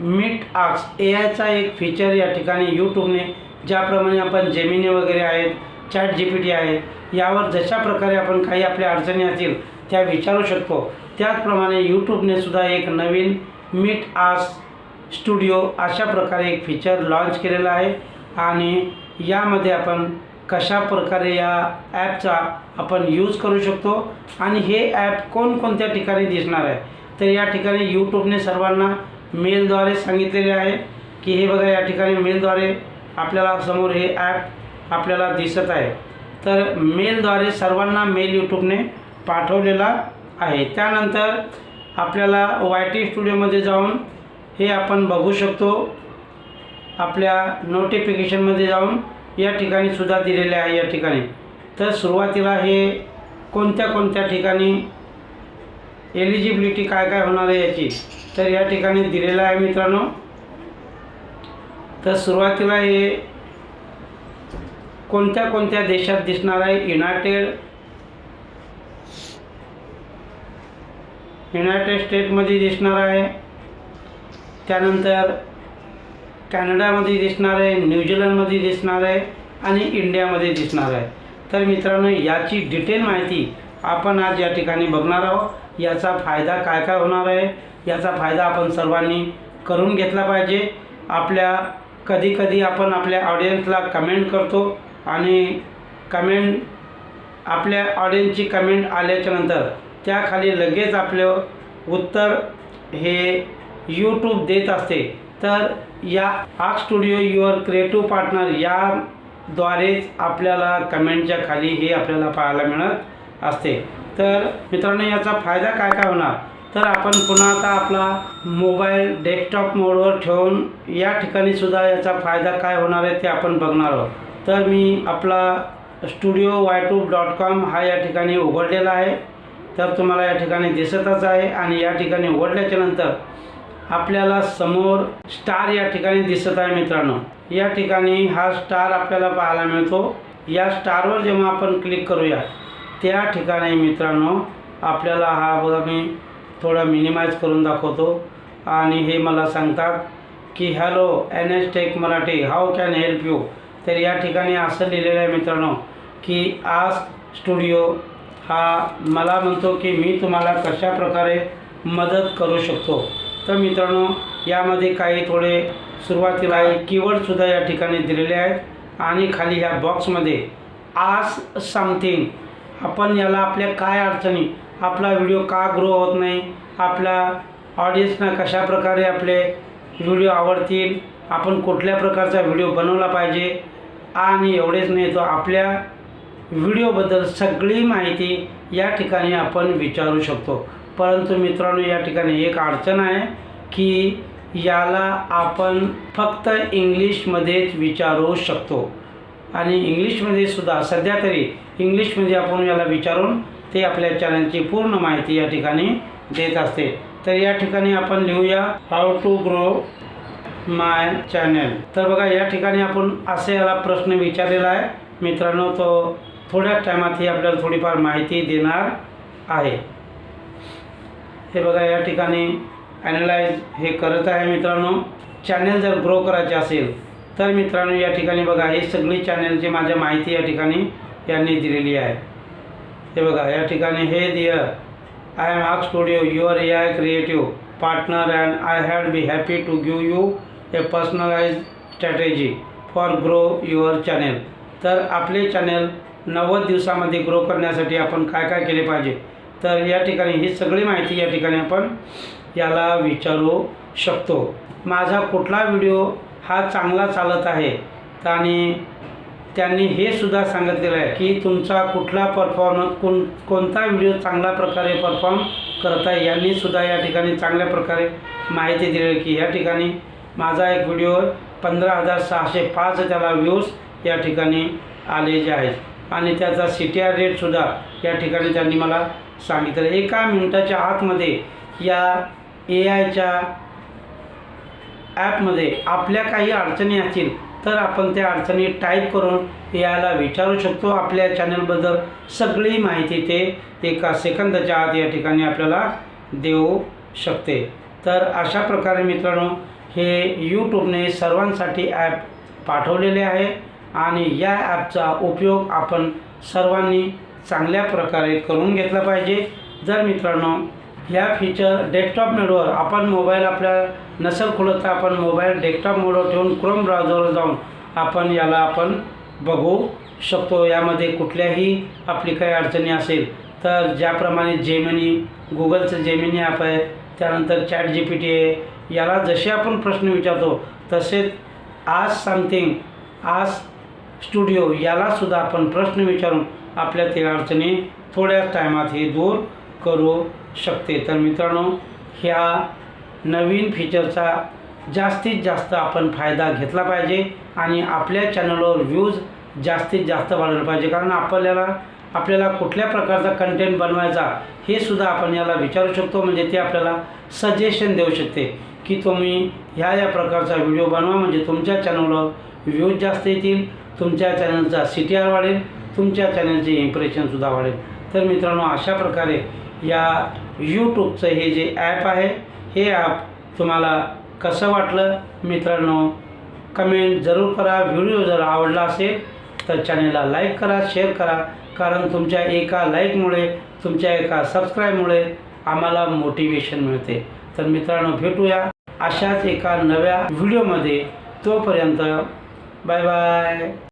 Meet आक्स ए आयचा एक feature या ठिकाणी यूट्यूबने ज्याप्रमाणे आपण जेमिनी वगैरे आहेत चॅट जी पी टी आहे यावर जशा प्रकारे आपण काही आपल्या अडचणी असतील त्या विचारू शकतो. त्याचप्रमाणे यूट्यूबने सुद्धा एक नवीन मीट आस स्टुडिओ अशा प्रकारे एक फीचर लॉन्च केलेला आहे. आणि यामध्ये आपण कशा प्रकारे या ॲपचा आपण यूज करू शकतो आणि हे ॲप कोणकोणत्या ठिकाणी दिसणार आहे. तर या ठिकाणी यूट्यूबने सर्वांना मेलद्वारे सांगितलेले आहे की हे बघा या ठिकाणी मेलद्वारे आपल्याला समोर हे ॲप आपल्याला दिसत आहे. तर मेलद्वारे सर्वांना मेल यूट्यूबने पाठवलेला आहे. त्यानंतर आपल्याला वाय टी स्टुडिओमध्ये जाऊन हे आपण बघू शकतो. आपल्या नोटिफिकेशनमध्ये जाऊन या ठिकाणी सुद्धा दिलेले आहे या ठिकाणी. तर सुरुवातीला हे कोणत्या कोणत्या ठिकाणी एलिजिबिलिटी काय काय होणार आहे याची? तर या ठिकाणी दिलेलं आहे मित्रांनो. तर सुरुवातीला हे कोणत्या कोणत्या देशात दिसणार आहे? युनायटेड युनायटेड स्टेटमध्ये दिसणार आहे. त्यानंतर कॅनडामध्ये दिसणार आहे न्यूझीलंडमध्ये दिसणार आहे आणि इंडियामध्ये दिसणार आहे. तर मित्रांनो याची डिटेल माहिती आपण आज या ठिकाणी बघणार आहोत. याचा फायदा काय काय होणार आहे? याचा फायदा आपण सर्वांनी करून घेतला पाहिजे. आपल्या कधीकधी आपण आपल्या ऑडियन्सला कमेंट करतो आणि कमेंट आपल्या ऑडियन्सची कमेंट आल्याच्यानंतर त्याखाली लगेच आपलं उत्तर हे यूट्यूब देत असते. तर या Aag studio your creative partner याद्वारेच आपल्याला कमेंटच्या खाली हे आपल्याला पाहायला मिळत असते. तर मित्रांनो याचा फायदा काय काय होणार? तर आपण पुन्हा आता आपला मोबाईल डेस्कटॉप मोडवर ठेवून या ठिकाणी सुद्धा याचा फायदा काय होणार आहे ते आपण बघणार आहोत. तर मी आपला स्टुडिओ वायटूब डॉट कॉम हा या ठिकाणी उघडलेला आहे. तर तुम्हाला या ठिकाणी दिसतच आहे आणि या ठिकाणी उघडल्याच्या नंतर आपल्याला समोर स्टार या ठिकाणी दिसत आहे मित्रांनो. या ठिकाणी हा स्टार आपल्याला पाहायला मिळतो. या स्टारवर जेव्हा आपण क्लिक करूया त्या ठिकाणी मित्रांनो आपल्याला हा बघा मी थोडा मिनिमाइज करून दाखवतो. आणि हे मला सांगतात की hello N H Tech Marathi how can help you तर या ठिकाणी असं लिहिलेलं आहे मित्रांनो की आज स्टुडिओ हा मला म्हणतो की मी तुम्हाला कशा प्रकारे मदत करू शकतो. तर मित्रांनो यामध्ये काही थोडे सुरुवातीला कीवर्डसुद्धा या ठिकाणी दिलेले आहेत. आणि खाली ह्या बॉक्समध्ये आज समथिंग आपण याला आपल्या काय अडचणी? आपला व्हिडिओ का ग्रो होत नाही? आपल्या ऑडियन्सना कशा प्रकारे आपले व्हिडिओ आवडतील? आपण कुठल्या प्रकारचा व्हिडिओ बनवला पाहिजे? आणि एवढेच नाही तो आपल्या व्हिडिओबद्दल सगळी माहिती या ठिकाणी आपण विचारू शकतो. परंतु मित्रांनो या ठिकाणी एक अडचण आहे की याला आपण फक्त इंग्लिशमध्येच विचारू शकतो. आणि इंग्लिशमध्ये सुद्धा सध्या तरी इंग्लिशमध्ये आपण याला विचारून ते आपल्या चॅनलची पूर्ण माहिती या ठिकाणी देत असते. तर या ठिकाणी आपण लिहूया how to grow my channel तर बघा या ठिकाणी आपण असे याला प्रश्न विचारलेला आहे. मित्रांनो तो थोड्याच टायमात ही आपल्याला थोडीफार माहिती देणार आहे. हे बघा या ठिकाणी ॲनलाइज हे करत आहे मित्रांनो. चॅनल जर ग्रो करायचे असेल तर मित्रांनो या ठिकाणी बघा हे सगळी चॅनलची माझ्या माहिती या ठिकाणी यांनी दिलेली आहे. हे बघा या ठिकाणी hey there I am Aag studio your A I creative partner and I had be happy to give you a personalize strategy for grow your channel तर आपले चॅनेल नव्वद दिवसामध्ये ग्रो करण्यासाठी आपण काय काय केले पाहिजे? तर या ठिकाणी ही सगळी माहिती या ठिकाणी आपण याला विचारू शकतो. माझा कुठला व्हिडिओ हा चांगला चालत आहे? आणि त्यांनी हे सुद्धा सांगितलेलं आहे की तुमचा कुठला परफॉर्म कोण कोणता व्हिडिओ चांगल्या प्रकारे परफॉर्म करत आहे यांनी सुद्धा या ठिकाणी चांगल्या प्रकारे माहिती दिली की या ठिकाणी माझा एक व्हिडिओ पंधरा हजार सहाशे पाच त्याला व्ह्यूज या ठिकाणी आलेले आहेत. आणि त्याचा सी टी आर रेटसुद्धा या ठिकाणी त्यांनी मला सांगितलं एका मिनटाच्या आतमध्ये या ए आयच्या ॲपमध्ये आपल्या काही अडचणी असतील तर आपण त्या अडचणी टाईप करून याला विचारू शकतो. आपल्या चॅनलबद्दल सगळी माहिती ते एका सेकंदाच्या आत या ठिकाणी आपल्याला देऊ शकते. तर अशा प्रकारे मित्रांनो हे यूट्यूबने सर्वांसाठी ॲप पाठवलेले आहे आणि या ॲपचा उपयोग आपण सर्वांनी चांगल्या प्रकारे करून घेतला पाहिजे. जर मित्रांनो ह्या फीचर डेस्कटॉप मोडवर आपण मोबाईल आपल्या नसेल खुलत तर आपण मोबाईल डेस्कटॉप मोडवर ठेवून क्रोम ब्राउझरवर जाऊन आपण याला आपण बघू शकतो. यामध्ये कुठल्याही आपली काही अडचणी असेल तर ज्याप्रमाणे जेमिनी गुगलचं जेमिनी ॲप आहे त्यानंतर चॅट जी पी टी आहे याला जसे आपण प्रश्न विचारतो तसेच आज समथिंग आज स्टुडिओ यालासुद्धा आपण प्रश्न विचारून आपल्या ते अडचणी थोड्याच टायमात हे दूर करू शकते. तर मित्रांनो ह्या नवीन फीचरचा जास्तीत जास्त आपण फायदा घेतला पाहिजे आणि आपल्या चॅनलवर व्ह्यूज जास्तीत जास्त वाढवलं पाहिजे. कारण आपल्याला आपल्याला कुठल्या प्रकारचा कंटेंट बनवायचा हे सुद्धा आपण याला विचारू शकतो. म्हणजे ते आपल्याला सजेशन देऊ शकते की तुम्ही ह्या या प्रकारचा व्हिडिओ बनवा. म्हणजे तुमच्या चॅनलवर व्ह्यूज जास्त येतील तुमच्या चॅनलचा सी टी आर वाढेल तुमच्या चॅनलचे इम्प्रेशनसुद्धा वाढेल. तर मित्रांनो अशा प्रकारे या यूट्यूबचं हे जे ॲप आहे हे ॲप तुम्हाला कसं वाटलं? मित्रांनो कमेंट जरूर करा. व्हिडिओ जर आवडला असेल तर चॅनेलला लाईक करा शेअर करा. कारण तुमच्या एका लाईकमुळे तुमच्या एका सबस्क्राईबमुळे आम्हाला मोटिवेशन मिळते. तर मित्रांनो भेटूया अशाच एका नव्या व्हिडिओमध्ये तोपर्यंत बाय बाय